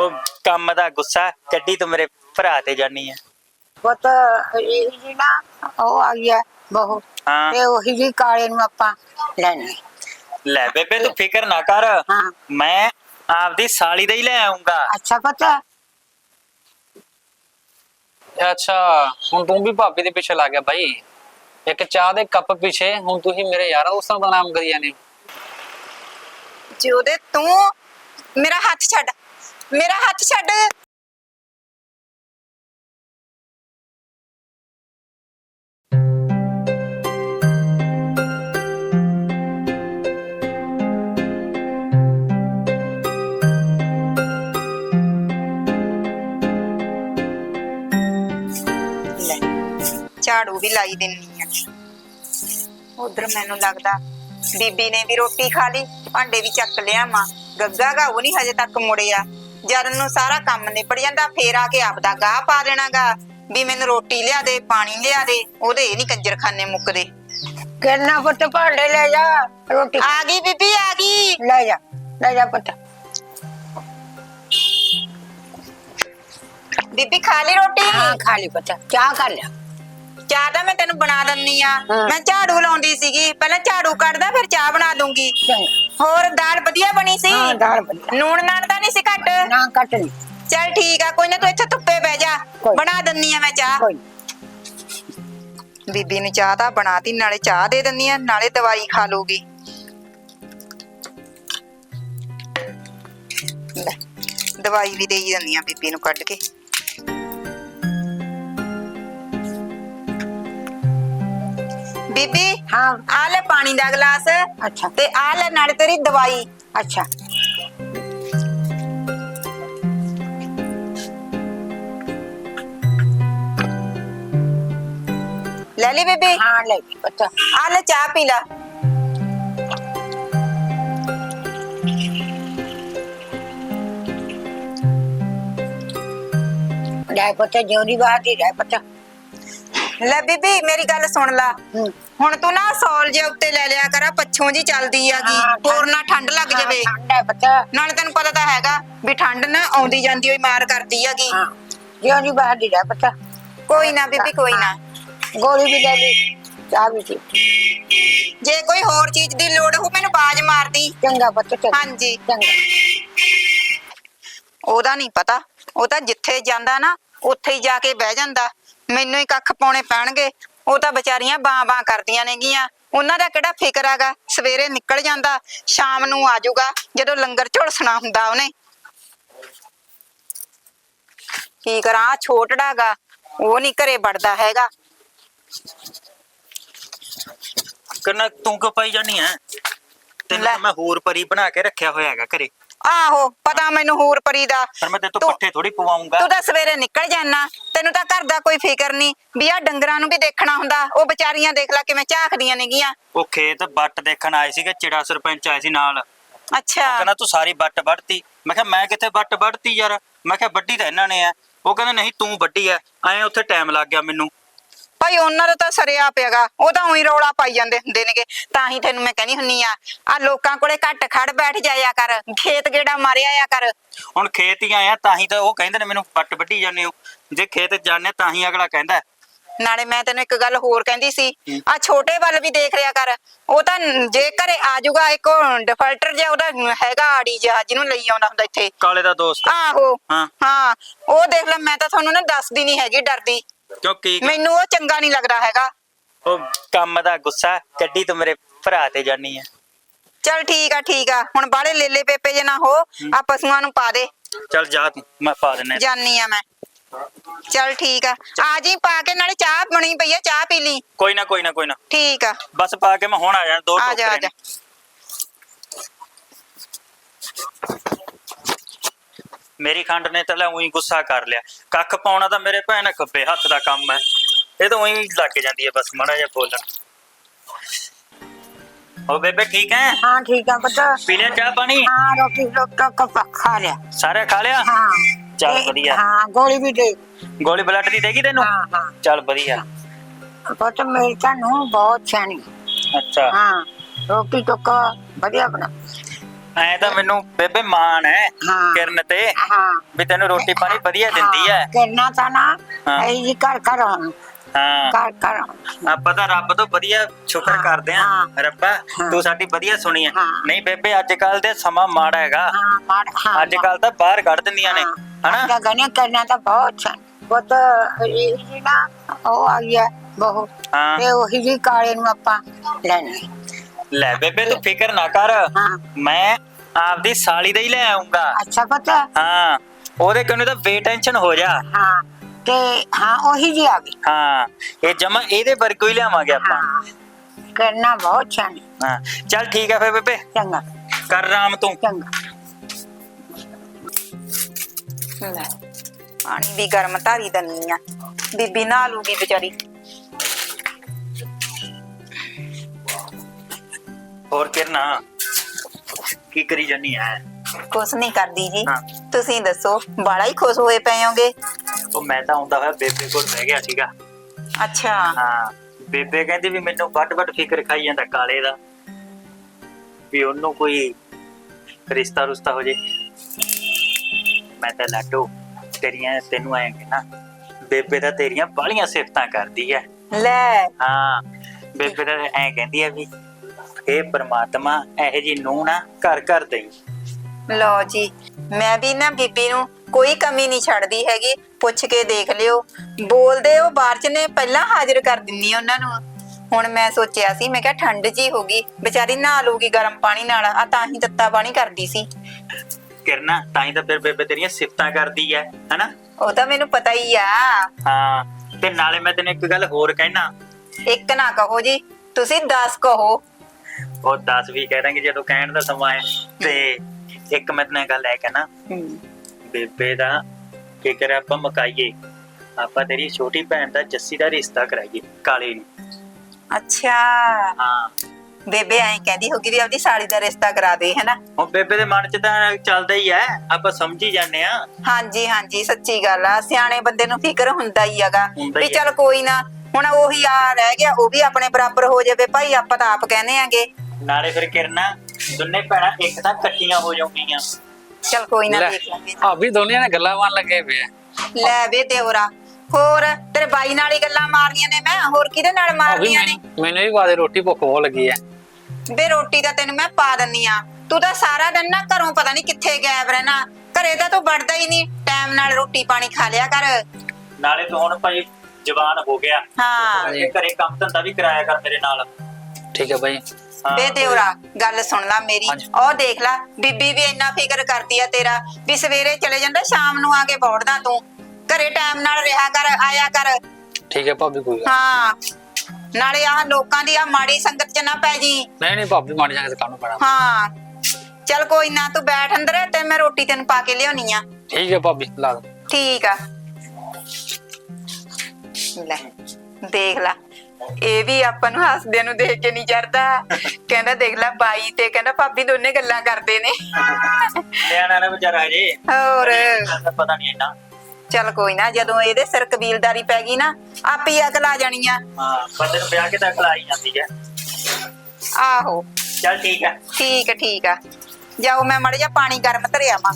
ਉਹ ਕੰਮ ਦਾ ਗੁੱਸਾ ਕੱਢੀ ਤੂੰ ਮੇਰੇ ਭਰਾ ਤੇ ਜਾਨੀ ਆ। ਪੁੱਤ ਇਹ ਜੀ ਨਾ ਉਹ ਆ ਗਿਆ ਬਹੂ। ਹਾਂ। ਤੇ ਉਹੀ ਜੀ ਕਾਲੇ ਨੂੰ ਆਪਾਂ ਲੈਣੇ। ਲੈ ਬੇਬੇ ਤੂੰ ਫਿਕਰ ਨਾ ਕਰ। ਹਾਂ। ਮੈਂ ਆਪਦੀ ਸਾਲੀ ਦਾ ਹੀ ਲੈ ਆਉਂਗਾ ਅੱਛਾ ਪਤਾ। ਅੱਛਾ ਹੁਣ ਤੂੰ ਵੀ ਭਾਬੀ ਦੇ ਪਿੱਛੇ ਲੱਗ ਗਿਆ ਬਾਈ। ਇੱਕ ਚਾਹ ਦੇ ਕੱਪ ਪਿੱਛੇ ਹੁਣ ਤੁਸੀਂ ਮੇਰੇ ਯਾਰਾਂ ਦੋਸਤਾਂ ਦਾ ਨਾਮ ਕਰੀ ਜਾਂਦੇ। ਹੋ ਜਿਉਦੇ ਤੂੰ ਮੇਰਾ ਹੱਥ ਛੱਡ। ਮੇਰਾ ਹੱਥ ਛੱਡ। ਲੈ, ਝਾੜੂ ਵੀ ਲਾਈ ਦਿੰਨੀ ਆ। ਉਧਰ ਮੈਨੂੰ ਲੱਗਦਾ ਬੀਬੀ ਨੇ ਵੀ ਰੋਟੀ ਖਾ ਲਈ ਭਾਂਡੇ ਵੀ ਚੱਕ ਲਿਆ ਮਾਂ ਗੱਗਾ ਗਾ ਉਹ ਨਹੀਂ ਹਜੇ ਤੱਕ ਮੁੜਿਆ। ਜਰਨ ਨੂੰ ਸਾਰਾ ਕੰਮ ਨਿਪੜ ਜਾਂਦਾ ਫੇਰ ਆ ਕੇ ਆਪਦਾ ਗਾਹ ਪਾ ਦੇਣਾਗਾ ਵੀ ਮੈਨੂੰ ਰੋਟੀ ਲਿਆ ਦੇ ਪਾਣੀ ਲਿਆ ਦੇ ਉਹਦੇ ਇਹ ਨਹੀਂ ਕੰਜਰਖਾਨੇ ਮੁੱਕਦੇ। ਕਿੰਨਾ ਪੁੱਤ ਭਾਂਡੇ ਲੈ ਜਾ ਰੋਟੀ। ਆ ਗਈ ਬੀਬੀ ਆ ਗਈ। ਲੈ ਜਾ ਲੈ ਜਾ ਪੁੱਤ। ਬੀਬੀ ਖਾ ਲਈ ਰੋਟੀ? ਹਾਂ ਖਾ ਲਈ ਪੁੱਤ ਚਾਹ ਕਰ ਲਿਆ। ਚਾਹ ਤਾਂ ਮੈਂ ਤੈਨੂੰ ਬਣਾ ਦਿੰਨੀ ਆ। ਹਾਂ। ਮੈਂ ਝਾੜੂ ਲਾਉਂਦੀ ਸੀਗੀ ਪਹਿਲਾਂ ਝਾੜੂ ਕੱਢਦਾ ਫਿਰ ਚਾਹ ਬਣਾ ਦੂੰਗੀ। ਚੰਗਾ। ਹੋਰ ਦਾਲ ਵਧੀਆ ਬਣੀ ਸੀ? ਹਾਂ ਦਾਲ ਵਧੀਆ। ਨੂਣ ਨਾਣ ਤਾਂ ਨਹੀਂ ਸੀ ਘੱਟ? ਨਾ ਕੱਟ ਲਈ ਚੱਲ ਠੀਕ ਆ ਕੋਈ ਨਾ ਤੂੰ ਇੱਥੇ ਧੁੱਪੇ ਬਹਿ ਜਾ। ਬਣਾ ਦਿੰਨੀ ਆ ਮੈਂ ਚਾਹ। ਬੀਬੀ ਨੂੰ ਚਾਹ ਤਾਂ ਬਣਾਤੀ ਨਾਲੇ ਚਾਹ ਦੇ ਦਿੰਨੀ ਆ ਨਾਲੇ ਦਵਾਈ ਖਾ ਲੂਗੀ ਦਵਾਈ ਵੀ ਦੇਈ ਦਿੰਨੀ ਆ ਬੀਬੀ ਨੂੰ ਕੱਢ ਕੇ। ਬੀਬੀ ਹਾਂ ਆ ਲੈ ਪਾਣੀ ਦਾ ਗਲਾਸ ਅੱਛਾ ਤੇ ਆ ਲੈ ਨਾਲੇ ਤੇਰੀ ਦਵਾਈ ਅੱਛਾ ਲੈ ਲਈ ਬੀਬੀ ਹਾਂ ਲੈ ਗਈ ਪੁੱਤ ਆ ਲੈ ਚਾਹ ਪੀ ਲੈ ਲੈ ਪੁੱਤ ਜਿਉਦੀ ਬਾਤ ਹੀ ਰਹਿ ਪੁੱਤ ਲੈ ਬੀਬੀ ਮੇਰੀ ਗੱਲ ਸੁਣ ਲਾ। ਹੁਣ ਤੂੰ ਨਾ ਸੌਲ ਜੇ ਉੱਤੇ ਲੈ ਲਿਆ ਕਰ ਪੱਛੋਂ ਜੀ ਚੱਲਦੀ ਆਗੀ। ਹਾਂ, ਹੋਰ ਨਾ ਠੰਡ ਲੱਗ ਜਾਵੇ। ਠੰਡ ਹੈ ਪੁੱਤ ਨਾਲੇ ਤੈਨੂੰ ਪਤਾ ਤਾਂ ਹੈਗਾ ਵੀ ਠੰਡ ਨਾ ਆਉਂਦੀ ਜਾਂਦੀ ਹੋਈ ਮਾਰ ਕਰਦੀ ਆਗੀ। ਹਾਂ। ਜਿਉਦੀ ਬਾਤ ਹੀ ਰਹਿ ਪੁੱਤ ਕੋਈ ਨਾ ਬੀਬੀ ਕੋਈ ਨਾ। ਗੋਲੀ ਵੀ ਲੈ ਲਈ ਚਾਹ ਵੀ ਪੀ। ਜੇ ਕੋਈ ਹੋਰ ਚੀਜ਼ ਦੀ ਲੋੜ ਹੋ ਮੈਨੂੰ ਬਾਜ ਮਾਰਦੀ। ਚੰਗਾ ਪੁੱਤ ਚੰਗਾ। ਹਾਂਜੀ। ਚੰਗਾ। ਉਹਦਾ ਨਹੀਂ ਪਤਾ। ਉਹ ਤਾਂ ਜਿੱਥੇ ਜਾਂਦਾ ਨਾ ਉੱਥੇ ਹੀ ਜਾ ਕੇ ਬਹਿ ਜਾਂਦਾ। ਮੈਨੂੰ ਹੀ ਕੱਖ ਪਾਉਣੇ ਪੈਣਗੇ। ਉਹ ਤਾਂ ਵਿਚਾਰੀਆਂ ਬਾਂ ਬਾਂ ਕਰਦੀਆਂ ਨੇਗੀਆਂ। ਉਹਨਾਂ ਦਾ ਕਿਹੜਾ ਫਿਕਰ ਹੈਗਾ? ਸਵੇਰੇ ਨਿਕਲ ਜਾਂਦਾ ਸ਼ਾਮ ਨੂੰ ਆ ਜਾਊਗਾ ਜਦੋਂ ਲੰਗਰ ਝੁਲਸਣਾ ਹੁੰਦਾ ਉਹਨੇ। ਕੀ ਕਰਾਂ ਆਹ ਛੋਟੜਾ ਗਾ ਉਹ ਨਹੀਂ ਘਰੇ ਵੜਦਾ ਹੈਗਾ। ਕਿੰਨਾ ਤੂੰ ਕਿਉਂ ਪਾਈ ਜਾਨੀ ਐ ਤੈਨੂੰ ਲੈ। ਤਾਂ ਮੈਂ ਹੋਰ ਪਰੀ ਬਣਾ ਕੇ ਰੱਖਿਆ ਹੋਇਆ ਹੈਗਾ ਘਰੇ। ਆਹੋ ਪਤਾ ਮੈਨੂੰ ਹੂਰ ਪਰੀ ਦਾ। ਪਰ ਮੈਂ ਤੇਰੇ ਤੋਂ ਤੂੰ- ਪੱਠੇ ਥੋੜੀ ਪਵਾਉਂਗਾ। ਤੂੰ ਤਾਂ ਸਵੇਰੇ ਨਿਕਲ ਜਾਣਾ ਤੈਨੂੰ ਤਾਂ ਘਰ ਦਾ ਕੋਈ ਫਿਕਰ ਨਹੀਂ ਵੀ ਆ ਡੰਗਰਾਂ ਨੂੰ ਵੀ ਦੇਖਣਾ ਹੁੰਦਾ ਉਹ ਵਿਚਾਰੀਆਂ ਦੇਖ ਲੈ ਕਿਵੇਂ ਝਾਕਦੀਆਂ ਨੇਗੀਆਂ। ਉਹ ਖੇਤ ਬੱਟ ਦੇਖਣ ਆਏ ਸੀਗੇ ਚਿੜਾ ਸਰਪੰਚ ਆਏ ਸੀ ਨਾਲ। ਅੱਛਾ। ਕਹਿੰਦਾ ਤੂੰ ਸਾਰੀ ਬੱਟ ਵੱਢਤੀ। ਮੈਂ ਕਿਹਾ ਮੈਂ ਕਿੱਥੇ ਬੱਟ ਵੱਢਤੀ ਯਾਰ? ਮੈਂ ਕਿਹਾ ਵੱਢੀ ਤਾਂ ਇਹਨਾਂ ਨੇ ਆ ਉਹ ਕਹਿੰਦਾ ਨਹੀਂ ਤੂੰ ਵੱਢੀ ਐ। ਐਂ ਉੱਥੇ ਟਾਈਮ ਲੱਗ ਗਿਆ ਮੈਨੂੰ। ਭਾਈ ਉਹਨਾਂ ਦਾ ਤਾਂ ਸਰਿਆ ਪਿਆਗਾ ਉਹ ਤਾਂ ਉਹੀ ਰੌਲਾ ਪਾਈ ਜਾਂਦੇ ਹੁੰਦੇ ਨੇਗੇ। ਤਾਂ ਹੀ ਤੈਨੂੰ ਮੈਂ ਕਹਿੰਦੀ ਹੁੰਨੀ ਆ ਆ ਲੋਕਾਂ ਕੋਲੇ ਘੱਟ ਖੜ ਬੈਠ ਜਾਇਆ ਕਰ ਖੇਤ ਗੇੜਾ ਮਾਰਿਆ ਆ ਕਰ। ਹੁਣ ਖੇਤ ਹੀ ਆਇਆ ਤਾਂ ਹੀ ਤਾਂ ਉਹ ਕਹਿੰਦੇ ਨੇ ਮੈਨੂੰ ਬੱਟ ਵੱਢੀ ਜਾਂਦੇ ਹੋ। ਜੇ ਖੇਤ ਜਾਂਦੇ ਤਾਂ ਹੀ ਅਗਲਾ ਕਹਿੰਦਾ। ਹੈ। ਨਾਲੇ ਮੈਂ ਤੈਨੂੰ ਇੱਕ ਗੱਲ ਹੋਰ ਕਹਿੰਦੀ ਸੀ ਆ ਛੋਟੇ ਵੱਲ ਵੀ ਦੇਖ ਰਿਆ ਕਰ ਉਹ ਤਾਂ ਜੇ ਘਰੇ ਆ ਜਾਊਗਾ ਇੱਕ ਡਿਫਾਲਟਰ ਜਿਹਾ ਉਹਦਾ ਹੈਗਾ ਆੜੀ ਜਿਹਾ ਜਿਹਨੂੰ ਲਈ ਆਉਂਦਾ ਹੁੰਦਾ ਇੱਥੇ। ਕਾਲੇ ਦਾ ਦੋਸਤ। ਆਹੋ ਹਾਂ। ਹਾਂ ਉਹ ਦੇਖ ਲੈ ਮੈਂ ਤਾਂ ਤੁਹਾਨੂੰ ਨਾ ਦੱਸਦੀ ਨਹੀਂ ਹੈਗੀ ਡਰਦੀ। ਕਿਉਂ ਕੀ ਮੈਨੂੰ ਉਹ ਚੰਗਾ ਨਹੀਂ ਲੱਗਦਾ ਹੈਗਾ। ਉਹ ਕੰਮ ਦਾ ਗੁੱਸਾ ਕੱਢੀ ਤੂੰ ਮੇਰੇ ਭਰਾ ਤੇ ਜਾਨੀ ਐ ਚਲ ਠੀਕ ਆ ਠੀਕ ਆ। ਹੁਣ ਬਾਹਲੇ ਲੇਲੇ ਪੇਪੇ ਜੇ ਨਾ ਹੋ ਆ ਪਸ਼ੂਆਂ ਨੂੰ ਪਾ ਦੇ। ਚੱਲ ਜਾ ਤੂੰ ਮੈਂ ਪਾ ਦਿੰਨਾ ਜਾਨੀ ਆ ਮੈਂ। ਚਲ ਠੀਕ ਆ। ਆ ਜੀ ਪਾ ਕੇ ਨਾਲੇ ਚਾਹ ਬਣੀ ਪਈ ਆ ਚਾਹ ਪੀ ਲਈ। ਕੋਈ ਨਾ ਕੋਈ ਨਾ ਕੋਈ ਨਾ। ਠੀਕ ਆ। ਬਸ ਪਾ ਕੇ ਮੈਂ ਹੁਣ ਆ ਜਾਣਾ ਦੋ ਆ ਜਾ ਆ ਟੋਕਰੇ ਜਾ। ਮੇਰੀ ਖੰਡ ਨੇ ਤਾਂ ਲੈ ਉਹੀ ਗੁੱਸਾ ਕਰ ਲਿਆ। ਕੱਖ ਪਾਉਣਾ ਤਾਂ ਮੇਰੇ ਭੈਣ ਖੱਬੇ ਹੱਥ ਦਾ ਕੰਮ ਹੈ। ਇਹ ਤਾਂ ਉਹੀ ਲੱਗ ਜਾਂਦੀ ਹੈ ਬਸ ਮਾੜਾ ਜਿਹਾ ਬੋਲਣ। ਹੋ ਬੇਬੇ ਠੀਕ ਹੈ? ਹਾਂ ਠੀਕ ਆ ਪੁੱਤ। ਪੀ ਲਿਆ ਚਾਹ ਪਾਣੀ? ਹਾਂ ਰੋਟੀ ਰੋਟੀ ਕੱਪ ਖਾ ਲਿਆ। ਸਾਰਾ ਖਾ ਲਿਆ? ਹਾਂ। ਚੱਲ ਵਧੀਆ। ਹਾਂ ਗੋਲੀ ਵੀ ਦੇ। ਗੋਲੀ ਬਲੱਡ ਦੀ ਦੇਗੀ ਤੈਨੂੰ? ਹਾਂ ਹਾਂ। ਚੱਲ ਵਧੀਆ। ਪੁੱਤ ਮੇਰੀ ਤਾਂ ਨੂੰ ਬਹੁਤ ਸਿਆਣੀ। ਅੱਛਾ। ਹਾਂ ਰੋਟੀ ਟੁੱਕ ਵਧੀਆ ਬਣਾ। ਐ ਤਾਂ ਮੈਨੂੰ ਬੇਬੇ ਮਾਣ ਹੈ ਹਾਂ। ਕਿਰਨ ਤੇ ਹਾਂ। ਵੀ ਤੈਨੂੰ ਰੋਟੀ ਪਾਣੀ ਵਧੀਆ ਦਿੰਦੀ ਹੈ ਕਰਨਾ ਤਾਂ ਨਾ ਹਾਂ। ਇਹ ਜੀ ਕਰ ਕਰ ਆਉਣ, ਹਾਂ। ਕਰ ਕਰ ਆਪਾਂ ਤਾਂ ਰੱਬ ਤੋਂ ਵਧੀਆ ਸ਼ੁਕਰ ਹਾਂ, ਕਰਦੇ ਆਂ। ਹਾਂ। ਰੱਬਾ ਹਾਂ। ਤੂੰ ਸਾਡੀ ਵਧੀਆ ਸੁਣੀ ਹੈ ਹਾਂ। ਨਹੀਂ ਬੇਬੇ ਅੱਜ ਕੱਲ ਦੇ ਸਮਾਂ ਮਾੜਾ ਹੈਗਾ। ਹਾਂ ਮਾਰ ਹਾਂ ਅੱਜ ਕੱਲ ਤਾਂ ਬਾਹਰ ਕੱਢ ਦਿੰਦੀਆਂ ਨੇ ਹਨਾ? ਹਨਾ ਗਨੇ ਕਰਨਾ ਤਾਂ ਬਹੁਤ ਛਨ ਬਹੁਤ ਇਹ ਜੀ ਨਾ ਉਹ ਆ ਗਿਆ ਬਹੁਤ ਹਾਂ। ਤੇ ਉਹੀ ਜੀ ਕਾਲੇ ਨੂੰ ਆਪਾਂ ਲੈਣੇ। ਲੈ ਬੇਬੇ ਤੂੰ ਫਿਕਰ ਨਾ ਕਰ। ਹਾਂ। ਮੈਂ ਆਪਦੀ ਸਾਲੀ ਦਾ ਹੀ ਲੈ ਆਉਂਗਾ ਅੱਛਾ ਪਤਾ। ਹਾਂ ਉਹਦੇ ਕੰਨੂ ਤਾਂ ਬੇਟੈਨਸ਼ਨ ਹੋ ਜਾ। ਹਾਂ ਤੇ ਹਾਂ ਉਹੀ ਜੀ ਆ ਗਈ। ਹਾਂ ਇਹ ਜਮਾ ਇਹਦੇ ਵਰਗੋ ਹੀ ਲਿਆਵਾਂਗੇ ਆਪਾਂ। ਹਾਂ ਕਰਨਾ ਬਹੁਤ ਛਨ ਹਾਂ ਚੱਲ ਠੀਕ ਹੈ ਫੇ ਬੇਬੇ। ਚੰਗਾ। ਕਰ ਰਾਮ ਤੂੰ। ਚੰਗਾ। ਲੈ ਪਾਣੀ ਵੀ ਗਰਮ ਧਾਰੀ ਦਨੀ ਆ। ਬੀਬੀ ਨਹਾ ਲੂਗੀ ਵਿਚਾਰੀ। ਹੋਰ ਕਿਰਨਾ ਕੀ ਕਰੀ ਜਾਨੀ ਐ? ਕੁਛ ਨਹੀਂ ਕਰਦੀ ਜੀ। ਹਾਂ। ਤੁਸੀਂ ਦੱਸੋ ਬਾਲਾ ਹੀ ਖੁਸ਼ ਹੋਏ ਪਏ ਹੋਗੇ? ਉਹ ਮੈਂ ਤਾਂ ਆਉਂਦਾ ਹੋਇਆ ਬੇਬੇ ਕੋਲ ਬਹਿ ਗਿਆ ਸੀਗਾ। ਅੱਛਾ। ਹਾਂ ਬੇਬੇ ਕਹਿੰਦੀ ਵੀ ਮੈਨੂੰ ਵੱਡ ਵੱਡ ਫਿਕਰ ਖਾਈ ਜਾਂਦਾ ਕਾਲੇ ਦਾ। ਵੀ ਉਹਨੂੰ ਕੋਈ ਰਿਸ਼ਤਾ ਰੁਸ਼ਤਾ ਹੋ ਜੇ। ਮੈਂ ਤਾਂ ਲਾਡੋ ਤੇਰੀਆਂ ਤੈਨੂੰ ਆਏ ਨਾ ਬੇਬੇ ਤਾਂ ਤੇਰੀਆਂ ਬਾਲੀਆਂ ਸਿਫਤਾਂ ਕਰਦੀ ਐ। ਲੈ। ਹਾਂ ਬੇਬੇ ਤਾਂ ਐ ਕਹਿੰਦੀ ਐ ਵੀ ਇਹ ਪ੍ਰਮਾਤਮਾ ਇਹੋ ਜੀ ਨੂੰ ਨਾ ਘਰ ਘਰ ਦੇਈ। ਲਓ ਜੀ ਮੈਂ ਵੀ ਨਾ ਬੀਬੀ ਨੂੰ ਕੋਈ ਕਮੀ ਨਹੀਂ ਛੱਡਦੀ ਹੈਗੀ ਪੁੱਛ ਕੇ ਦੇਖ ਲਿਓ। ਬੋਲਦੇ ਉਹ ਬਾਹਰ ਚ ਨੇ ਪਹਿਲਾਂ ਹਾਜ਼ਰ ਕਰ ਦਿੰਨੀ ਉਹਨਾਂ ਨੂੰ। ਹੁਣ ਮੈਂ ਸੋਚਿਆ ਸੀ ਮੈਂ ਕਿਹਾ ਠੰਡ ਜੀ ਹੋ ਗਈ ਵਿਚਾਰੀ ਨਹਾ ਲੂਗੀ ਗਰਮ ਪਾਣੀ ਨਾਲ ਆ ਤਾਂ ਹੀ ਤੱਤਾ ਪਾਣੀ ਕਰਦੀ ਸੀ। ਕਿਰਨਾ ਤਾਂ ਹੀ ਤਾਂ ਫਿਰ ਬੇਬੇ ਤੇਰੀਆਂ ਸਿਫਤਾਂ ਕਰਦੀ ਐ ਹਨਾ? ਉਹ ਤਾਂ ਮੈਨੂੰ ਪਤਾ ਹੀ ਆ। ਹਾਂ ਤੇ ਨਾਲੇ ਮੈਂ ਤੈਨੂੰ ਇੱਕ ਗੱਲ ਹੋਰ ਕਹਿਣਾ। ਇੱਕ ਨਾ ਕਹੋ ਜੀ ਤੁਸੀਂ 10 ਕਹੋ ਉਹ 10 ਵੀ ਕਹਿ ਦਾਂਗੇ ਜਦੋਂ ਕਹਿਣ ਦਾ ਸਮਾਂ ਹੈ ਤੇ ਇੱਕ ਮੈਂ ਤੈਨੂੰ ਗੱਲ ਹੈ ਕਹਿਣਾ। ਬੇਬੇ ਦਾ ਫਿਕਰ ਆਪਾਂ ਮਕਾਈਏ ਆਪਾਂ ਤੇਰੀ ਛੋਟੀ ਭੈਣ ਦਾ ਜੱਸੀ ਦਾ ਰਿਸ਼ਤਾ ਕਰਾਈਏ ਕਾਲੇ ਨੂੰ। ਅੱਛਾ। ਹਾਂ। ਬੇਬੇ ਐਂ ਕਹਿੰਦੀ ਹੋਗੀ ਵੀ ਆਪਦੀ ਸਾਲੀ ਦਾ ਰਿਸ਼ਤਾ ਕਰਾ ਦੇ ਹੈਨਾ? ਹੁਣ ਬੇਬੇ ਦੇ ਮਨ 'ਚ ਤਾਂ ਚੱਲਦਾ ਹੀ ਹੈ ਆਪਾਂ ਸਮਝੀ ਜਾਂਦੇ ਆ ਹਾਂਜੀ ਹਾਂਜੀ ਸੱਚੀ ਗੱਲ ਆ। ਸਿਆਣੇ ਬੰਦੇ ਨੂੰ ਫਿਕਰ ਹੁੰਦਾ ਹੀ ਹੈਗਾ ਵੀ ਚੱਲ ਕੋਈ ਨਾ ਹੁਣ ਉਹੀ ਆ ਰਹਿ ਗਿਆ ਉਹ ਵੀ ਆਪਣੇ ਬਰਾਬਰ ਹੋ ਜਾਵੇ। ਭਾਈ ਆਪਾਂ ਤਾਂ ਆਪ ਕਹਿੰਦੇ ਆਂਗੇ। ਨਾਲੇ ਫਿਰ ਕਿਰਨਾ ਦੋਨੇ ਭੈਣਾਂ ਇੱਕ ਤਾਂ ਇਕੱਠੀਆਂ ਹੋ ਜਾਣਗੀਆਂ ਚੱਲ ਕੋਈ ਨਾ ਦੇਖ ਲਾਂਗੇ। ਭਾਬੀ ਦੋਨੀਆਂ ਨੇ ਗੱਲਾਂ ਮਾਰਨ ਲੱਗੇ ਪਏ ਆ। ਲੈ ਵੇ ਦੇਵਰਾ ਹੋਰ ਤੇਰੇ ਬਾਈ ਨਾਲ ਹੀ ਗੱਲਾਂ ਮਾਰਨੀਆਂ ਨੇ ਮੈਂ ਹੋਰ ਕਿਹਦੇ ਨਾਲ ਮਾਰਨੀਆਂ ਨੇ? ਮੈਨੂੰ ਮੈਨੂੰ ਵੀ ਬਾਦੇ ਰੋਟੀ ਭੁੱਖ ਬਹੁਤ ਲੱਗੀ ਹੈ ਵੇ ਰੋਟੀ ਤਾਂ ਤੈਨੂੰ ਮੈਂ ਪਾ ਦਿੰਨੀ ਆ। ਤੂੰ ਤਾਂ ਸਾਰਾ ਦਿਨ ਨਾ ਘਰੋਂ ਪਤਾ ਨਹੀਂ ਕਿੱਥੇ ਗਾਇਬ ਰਹਿਣਾ। ਘਰੇ ਤਾਂ ਤੂੰ ਵੜਦਾ ਹੀ ਨਹੀਂ ਟਾਈਮ ਨਾਲ ਰੋਟੀ ਪਾਣੀ ਖਾ ਲਿਆ ਕਰ। ਨਾਲੇ ਤੂੰ ਹੁਣ ਭਾਈ ਜਵਾਨ ਹੋ ਗਿਆ। ਹਾਂ। ਤੇ ਘਰੇ ਕੰਮ ਧੰਦਾ ਵੀ ਕਰਾਇਆ ਕਰ ਮੇਰੇ ਨਾਲ। ਠੀਕ ਹੈ ਬਾਈ। ਹਾਂ। ਵੇ ਦੇਵਰਾ ਗੱਲ ਸੁਣ ਲੈ ਮੇਰੀ। ਹਾਂਜੀ। ਉਹ ਦੇਖ ਲੈ ਬੀਬੀ ਵੀ ਇੰਨਾ ਫਿਕਰ ਕਰਦੀ ਆ ਤੇਰਾ ਵੀ ਸਵੇਰੇ ਚਲੇ ਜਾਂਦਾ ਸ਼ਾਮ ਨੂੰ ਆ ਕੇ ਬੋੜਦਾ ਤੂੰ। ਘਰੇ ਟਾਈਮ ਨਾਲ ਰਿਹਾ ਕਰ ਆਇਆ ਕਰ। ਠੀਕ ਹੈ ਭਾਬੀ ਕੋਈ ਗੱਲ ਹਾਂ। ਨਾਲੇ ਆਹ ਲੋਕਾਂ ਦੀ ਆ ਮਾੜੀ ਸੰਗਤ ਚ ਨਾ ਪੈ ਜੀ। ਨਹੀਂ ਨਹੀਂ ਭਾਬੀ ਮਾੜੀ ਜਾਂਗੇ ਕੰਮ ਪੈਣਾ। ਹਾਂ। ਚੱਲ ਕੋਈ ਨਾ ਤੂੰ ਬੈਠ ਅੰਦਰ ਤੇ ਮੈਂ ਰੋਟੀ ਤੈਨੂੰ ਪਾ ਕੇ ਲਿਆਉਣੀ ਆ। ਠੀਕ ਹੈ ਭਾਬੀ ਲਾ ਦੋ ਠੀਕ ਆ। ਲੈ। ਦੇਖ ਲੈ। ਇਹ ਵੀ ਆਪਾਂ ਨੂੰ ਹੱਸਦੇ ਨੂੰ ਦੇਖ ਕੇ ਨਹੀਂ ਚੜਦਾ। ਕਹਿੰਦਾ ਦੇਖ ਲੈ ਬਾਈ ਤੇ ਕਹਿੰਦਾ ਭਾਬੀ ਦੋਨੇ ਗੱਲਾਂ ਕਰਦੇ ਨੇ। ਨਿਆਣਾ ਨਾ ਵਿਚਾਰਾ ਹਜੇ। ਹੋਰ। ਪਤਾ ਨਹੀਂ ਇੰਨਾ। ਚੱਲ ਕੋਈ ਨਾ ਜਦੋਂ ਇਹਦੇ ਸਿਰ ਕਬੀਲਦਾਰੀ ਪੈ ਗਈ ਨਾ ਆਪੇ ਹੀ ਅਕਲ ਆ ਜਾਣੀ ਆ। ਹਾਂ ਬੰਦੇ ਨੂੰ ਵਿਆਹ ਕੇ ਤਾਂ ਅਕਲ ਆ ਹੀ ਜਾਂਦੀ ਹੈ ਆਹੋ। ਚੱਲ ਠੀਕ ਹੈ ਠੀਕ ਆ ਠੀਕ ਆ। ਜਾਓ ਮੈਂ ਮੜ ਜਾ ਪਾਣੀ ਗਰਮ ਧਰਿਆ ਮਾ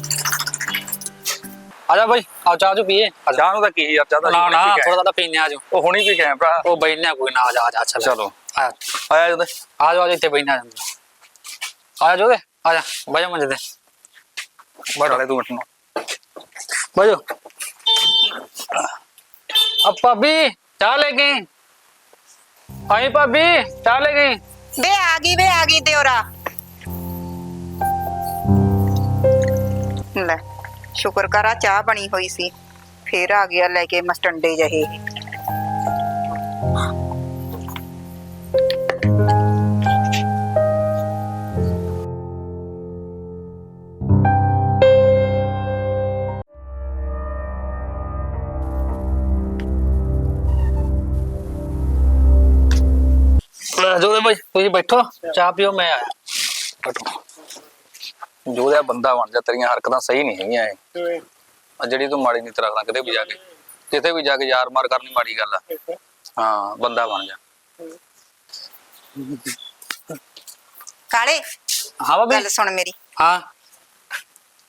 ਆ ਜਾ ਬਾਈ ਆ ਚਾਹ ਚੋ ਪੀਏ ਆ ਜਾ ਚਾਹ ਨੂੰ ਤਾਂ ਕੀ ਯਾਰ ਚਾਹ ਤਾਂ ਨਾ ਨਾ ਠੀਕ ਹੈ। ਥੋੜਾ ਜ਼ਿਆਦਾ ਪੀਨੇ ਆ ਜਾ ਉਹ ਹੁਣੀ ਵੀ ਗਏ ਭਰਾ ਉਹ ਬੈਠਨੇ ਕੋਈ ਨਾ ਆ ਜਾ ਆ ਜਾ ਅੱਛਾ ਚਲੋ। ਆ ਆਇਆ ਜਦ ਆ ਜਾ ਆ ਜਾ ਇੱਥੇ ਬੈਠਨੇ ਆ ਜਾ ਆ ਜਾ ਜੋਦੇ ਆ ਜਾ ਬਾਈ ਮੰਜੇ ਤੇ ਬੜਾ ਲੈ ਤੂੰ ਮਿੰਟ ਨੂੰ ਬਾਜੋ ਆ ਭਾਬੀ ਚਾਹ ਲੈ ਗਈ ਆਈ ਭਾਬੀ ਚਾਹ ਲੈ ਗਈ ਵੇ ਆ ਗਈ ਵੇ ਆ ਗਈ ਦਿਓਰਾ ਲੈ ਸ਼ੁਕਰ ਕਰਾ ਚਾਹ ਬਣੀ ਹੋਈ ਸੀ। ਫੇਰ ਆ ਗਿਆ ਲੈ ਕੇ ਮਸਟੰਡੇ ਜਹੇ। ਲੈ ਤੁਸੀਂ ਬੈਠੋ, ਚਾਹ ਪੀਓ, ਮੈਂ ਆਇਆ। ਬੈਠੋ। ਜੋ ਦਾ ਬੰਦਾ ਬਣ ਜਾ ਤੇਰੀਆਂ ਹਰਕਤਾਂ ਸਹੀ ਨਹੀਂ ਹੈਗੀਆਂ ਇਹ। ਆ ਜਿਹੜੀ ਤੂੰ ਮਾੜੀ ਨੀਤ ਰੱਖਦਾ ਕਿਤੇ ਵੀ ਜਾ ਕੇ। ਕਿਤੇ ਵੀ ਜਾ ਕੇ ਯਾਰ ਮਾਰ ਕਰਨੀ ਮਾੜੀ ਗੱਲ ਆ। ਹਾਂ। ਬੰਦਾ ਬਣ ਜਾ। ਕਾਲੇ ਹਾਂ ਭਾਬੀ ਗੱਲ ਸੁਣ ਮੇਰੀ। ਹਾਂ।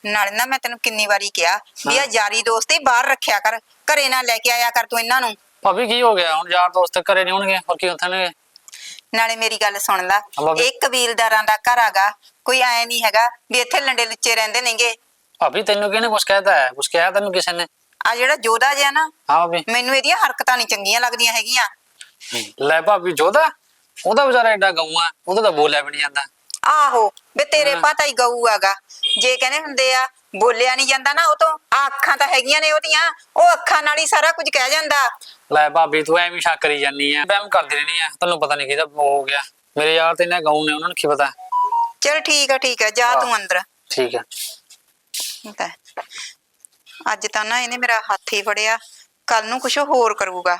ਨਾਲੇ ਨਾ ਮੈਂ ਤੈਨੂੰ ਕਿੰਨੀ ਵਾਰੀ ਕਿਹਾ ਵੀ ਆ ਯਾਰੀ ਦੋਸਤੀ ਬਾਹਰ ਰੱਖਿਆ ਕਰ। ਘਰੇ ਨਾ ਲੈ ਕੇ ਆਇਆ ਕਰ ਤੂੰ ਇਹਨਾਂ ਨੂੰ। ਭਾਬੀ ਕੀ ਹੋ ਗਿਆ? ਹੁਣ ਯਾਰ ਦੋਸਤ ਘਰੇ ਨਹੀਂ ਹੋਣਗੇ ਹੋਰ ਕੀ ਉੱਥੇ ਨੇ? ਨਾਲੇ ਮੇਰੀ ਗੱਲ ਸੁਣ ਲੈ। ਇਹ ਕਬੀਲਦਾਰਾਂ ਦਾ ਘਰ ਹੈਗਾ ਕੋਈ ਐ ਨਹੀਂ ਹੈਗਾ ਵੀ ਇੱਥੇ ਲੰਡੇ ਲੁੱਚੇ ਰਹਿੰਦੇ ਨੇਗੇ। ਭਾਬੀ ਤੈਨੂੰ ਕਿਹਨੇ ਕੁਛ ਕਹਿਤਾ ਹੈ? ਕੁਛ ਕਿਹਾ ਤੈਨੂੰ ਕਿਸੇ ਨੇ? ਆ ਜਿਹੜਾ ਜੋਦਾ ਜਿਹਾ ਨਾ ਹਾਂ ਭਾਬੀ ਮੈਨੂੰ ਇਹਦੀਆਂ ਹਰਕਤਾਂ ਨਹੀਂ ਚੰਗੀਆਂ ਲੱਗਦੀਆਂ ਹੈਗੀਆਂ। ਲੈ ਭਾਬੀ ਜੋਦਾ ਉਹਦਾ ਵਿਚਾਰਾ ਐਡਾ ਗਊਆ ਉਹਦਾ ਤਾਂ ਬੋਲਿਆ ਵੀ ਨਹੀਂ ਜਾਂਦਾ। ਆਹੋ ਵੇ ਤੇਰੇ ਹਾਂ। ਪਤਾ ਹੀ ਗਊ ਹੈਗਾ। ਜੇ ਕਹਿੰਦੇ ਹੁੰਦੇ ਆ ਬੋਲਿਆ ਨਹੀਂ ਜਾਂਦਾ ਨਾ ਉਹ ਤੋਂ ਅੱਖਾਂ ਤਾਂ ਹੈਗੀਆਂ ਨੇ ਉਹਦੀਆਂ ਉਹ ਅੱਖਾਂ ਨਾਲ ਹੀ ਸਾਰਾ ਕੁਝ ਕਹਿ ਜਾਂਦਾ। ਲੈ ਭਾਬੀ ਤੂੰ ਐਵੇਂ ਸ਼ੱਕ ਕਰੀ ਜਾਨੀ ਆ। ਬੈਮ ਕਰਦੀ ਰਹਿਣੀ ਆ। ਤੈਨੂੰ ਪਤਾ ਨਹੀਂ ਕਿਹਦਾ ਹੋ ਗਿਆ। ਮੇਰੇ ਯਾਰ ਤੇ ਨਾ ਗਊ ਨੇ ਉਹਨਾਂ ਨੂੰ ਕੀ ਪਤਾ? ਚਲ ਠੀਕ ਆ ਠੀਕ ਆ ਜਾ। ਤੂੰ ਅੰਦਰ। ਠੀਕ ਹੈ ਠੀਕ ਹੈ ਅੱਜ ਤਾਂ ਨਾ ਇਹਨੇ ਮੇਰਾ ਹੱਥ ਹੀ ਫੜਿਆ। ਕੱਲ ਨੂੰ ਕੁਝ ਹੋਰ ਕਰੂਗਾ।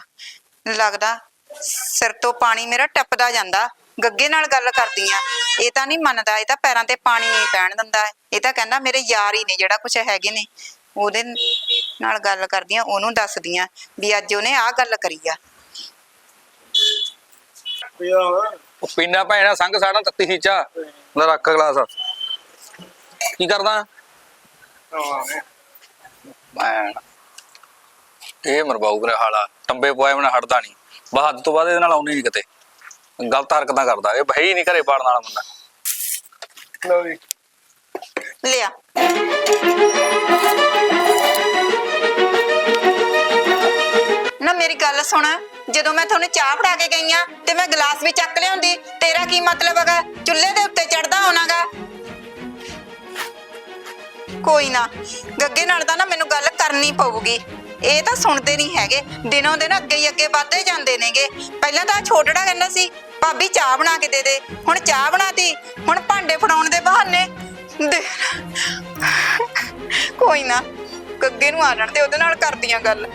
ਲੱਗਦਾ ਸਿਰ ਤੋਂ ਪਾਣੀ ਮੇਰਾ ਟੱਪਦਾ ਜਾਂਦਾ। ਗੱਗੇ ਨਾਲ ਗੱਲ ਕਰਦੀ ਆ ਇਹ ਤਾਂ ਨਹੀਂ ਮੰਨਦਾ ਇਹ ਤਾਂ ਪੈਰਾਂ ਤੇ ਪਾਣੀ ਨਹੀਂ ਪੈਣ ਦਿੰਦਾ। ਇਹ ਤਾਂ ਕਹਿੰਦਾ ਮੇਰੇ ਯਾਰ ਹੀ ਨੇ ਜਿਹੜਾ ਕੁਝ ਹੈਗੇ ਨੇ। ਉਹਦੇ ਨਾਲ ਗੱਲ ਕਰਦੀਆਂ ਉਹਨੂੰ ਦੱਸਦੀਆਂ ਵੀ ਅੱਜ ਉਹਨੇ ਆਹ ਗੱਲ ਕਰੀ ਆ। ਉਹ ਪੀਣਾ ਭੈਣਾ ਸੰਗ ਸਾਡਾ ਤੱਤੀ ਸੀ ਚਾ ਲੈ ਰੱਖ ਗਲਾਸ। ਕੀ ਕਰਦਾ? ਇਹ ਮਰਵਾਊ ਮੇਰੇ ਹਾਲਾ ਟੰਬੇ ਪਵਾਏ ਮੈਨੂੰ ਹਟਦਾ ਨਹੀਂ। ਬਾਹਰ ਤੋਂ ਬਾਅਦ ਇਹਦੇ ਨਾਲ ਆਉਣੀ ਨਹੀਂ ਕਿਤੇ। ਗਲਤ ਹਰਕਤਾਂ ਕਰਦਾ। ਇਹ ਭਈ ਨਹੀਂ ਘਰੇ ਪਾੜਨ ਵਾਲਾ ਬੰਦਾ ਲਿਆ। ਨਾ ਮੇਰੀ ਗੱਲ ਸੁਣ, ਜਦੋਂ ਮੈਂ ਤੁਹਾਨੂੰ ਚਾਹ ਫੜਾ ਕੇ ਗਈ ਆ ਤੇ ਮੈਂ ਗਲਾਸ ਵੀ ਚੱਕ ਲਿਆਉਂਦੀ, ਤੇਰਾ ਕੀ ਮਤਲਬ ਹੈਗਾ? ਚੁੱਲ੍ਹੇ ਦੇ ਉੱਤੇ ਚੜਦਾ ਹੋਣਾਗਾ। ਕੋਈ ਨਾ, ਗੱਗੇ ਨਾਲ ਤਾਂ ਨਾ ਮੈਨੂੰ ਗੱਲ ਕਰਨੀ ਪਊਗੀ। ਇਹ ਤਾਂ ਸੁਣਦੇ ਨਹੀਂ ਹੈਗੇ, ਦਿਨੋਂ ਦਿਨ ਅੱਗੇ ਹੀ ਅੱਗੇ ਵੱਧਦੇ ਜਾਂਦੇ ਨੇਗੇ। ਪਹਿਲਾਂ ਤਾਂ ਛੋਟੜਾ ਕਹਿੰਦਾ ਸੀ, ਭਾਬੀ ਚਾਹ ਬਣਾ ਕੇ ਦੇ ਦੇ। ਹੁਣ ਚਾਹ ਬਣਾਤੀ, ਹੁਣ ਭਾਂਡੇ ਫੜਾਉਣ ਦੇ ਬਹਾਨੇ। ਦੇ। ਕੋਈ ਨਾ ਗੱਗੇ ਨੂੰ ਆਣਨ ਤੇ ਉਹਦੇ ਨਾਲ ਕਰਦੀਆਂ ਗੱਲ।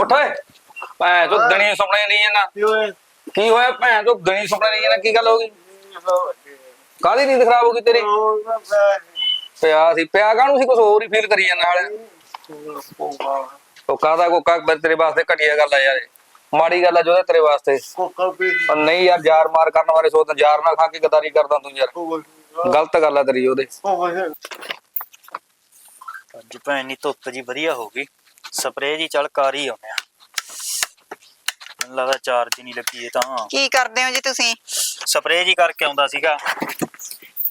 ਉੱਠ ਓਏ। ਭੈਣ ਤੂੰ ਦਣੀ ਸੁਪਨੇ ਨਹੀਂ ਜਾਂਦਾ ਕੀ ਹੋਇਆ ਭੈਣ ਤੂੰ ਦਣੀ ਸੁਪਨੇ ਨਹੀਂ ਜਾਂਦਾ ਕੀ ਗੱਲ ਹੋ ਗਈ? ਕਾਹਦੀ ਨੀਂਦ ਖਰਾਬ ਹੋ ਗਈ ਤੇਰੀ? ਪਿਆ ਸੀ ਪਿਆ ਕਾਹਨੂੰ ਸੀ ਕੁਝ ਹੋਰ ਹੀ ਫੀਲ ਕਰੀ ਜਾਂਦਾ ਨਾਲ। ਉਹ ਕਾਹਦਾ ਕੋ ਕਾਕ ਤੇਰੇ ਵਾਸਤੇ ਘਟੀਆ ਗੱਲ ਆ ਯਾਰ। ਮਾੜੀ ਗੱਲ ਆ ਜੋ ਤੇਰੇ ਵਾਸਤੇ। ਪਰ ਨਹੀਂ ਯਾਰ ਯਾਰ ਮਾਰ ਕਰਨ ਬਾਰੇ ਸੋਚਦਾ ਯਾਰ ਨਾ ਖਾ ਕੇ ਗਦਾਰੀ ਕਰਦਾ ਤੂੰ ਯਾਰ। ਗਲਤ ਗੱਲ ਆ ਤੇਰੀ ਉਹਦੇ। ਅੱਜ ਭੈਣ ਨੀ ਧੁੱਪ ਜੀ ਵਧੀਆ ਹੋ ਗਈ। ਸਪਰੇਅ ਜੀ ਚੱਲ ਕਰ ਹੀ ਆਉਂਦੇ ਆ। ਮੈਨੂੰ ਲੱਗਦਾ ਚਾਰਜ ਨਹੀਂ ਲੱਗੀ ਇਹ ਤਾਂ। ਕੀ ਕਰਦੇ ਹੋ ਜੀ ਤੁਸੀਂ? ਸਪਰੇਅ ਜੀ ਕਰਕੇ ਆਉਂਦਾ ਸੀਗਾ।